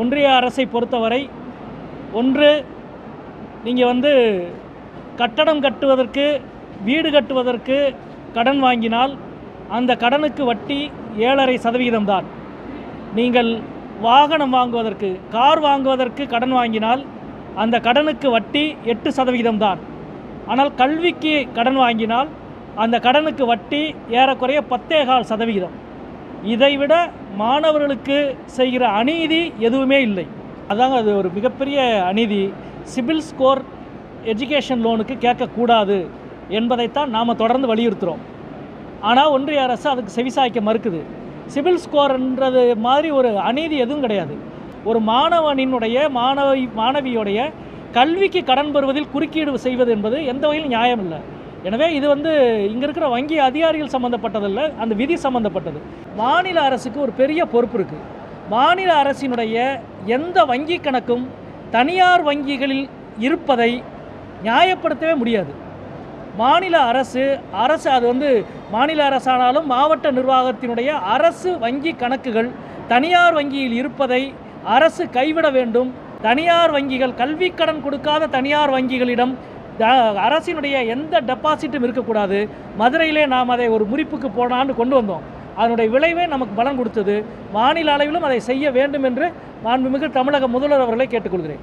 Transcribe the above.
ஒன்றிய அரசை பொறுத்தவரை ஒன்று நீங்கள் வந்து கட்டடம் கட்டுவதற்கு வீடு கட்டுவதற்கு கடன் வாங்கினால் அந்த கடனுக்கு வட்டி ஏழரை சதவிகிதம் தான். நீங்கள் வாகனம் வாங்குவதற்கு கார் வாங்குவதற்கு கடன் வாங்கினால் அந்த கடனுக்கு வட்டி எட்டு சதவிகிதம் தான். ஆனால் கல்விக்கு கடன் வாங்கினால் அந்த கடனுக்கு வட்டி ஏறக்குறைய பத்தேகால் சதவிகிதம் இதைவிட மாணவர்களுக்கு செய்கிற அநீதி எதுவுமே இல்லை. அதாங்க அது ஒரு மிகப்பெரிய அநீதி. சிபில் ஸ்கோர் எஜுகேஷன் லோனுக்கு கேட்கக்கூடாது என்பதைத்தான் நாம் தொடர்ந்து வலியுறுத்துகிறோம் ஆனால் ஒன்றிய அரசு அதுக்கு செவிசாய்க்க மறுக்குது. சிபில் ஸ்கோர்ன்றது மாதிரி ஒரு அநீதி எதுவும் கிடையாது. ஒரு மாணவனினுடைய மாணவி மாணவியுடைய கல்விக்கு கடன் பெறுவதில் குறுக்கீடு செய்வது என்பது எந்த வகையிலும் நியாயம் இல்லை எனவே இது வந்து இங்கே இருக்கிற வங்கி அதிகாரிகள் சம்மந்தப்பட்டதில்ல அந்த விதி சம்மந்தப்பட்டது மாநில அரசுக்கு ஒரு பெரிய பொறுப்பு இருக்குது மாநில அரசினுடைய எந்த வங்கி கணக்கும் தனியார் வங்கிகளில் இருப்பதை நியாயப்படுத்தவே முடியாது. மாநில அரசு அரசு அது வந்து மாநில அரசானாலும் மாவட்ட நிர்வாகத்தினுடைய அரசு வங்கி கணக்குகள் தனியார் வங்கியில் இருப்பதை அரசு கைவிட வேண்டும். தனியார் வங்கிகள் கல்வி கடன் கொடுக்காத தனியார் வங்கிகளிடம் அரசினுடைய எந்த டெபாசிட்டும் இருக்கக்கூடாது. மதுரையிலே நாம் அதை ஒரு முறிப்புக்கு போனான்னு கொண்டு வந்தோம். அதனுடைய விளைவே நமக்கு பலன் கொடுத்தது. மாநில அளவிலும் அதை செய்ய வேண்டும் என்று மாண்புமிகு தமிழக முதல்வர் அவர்களை கேட்டுக்கொள்கிறேன்.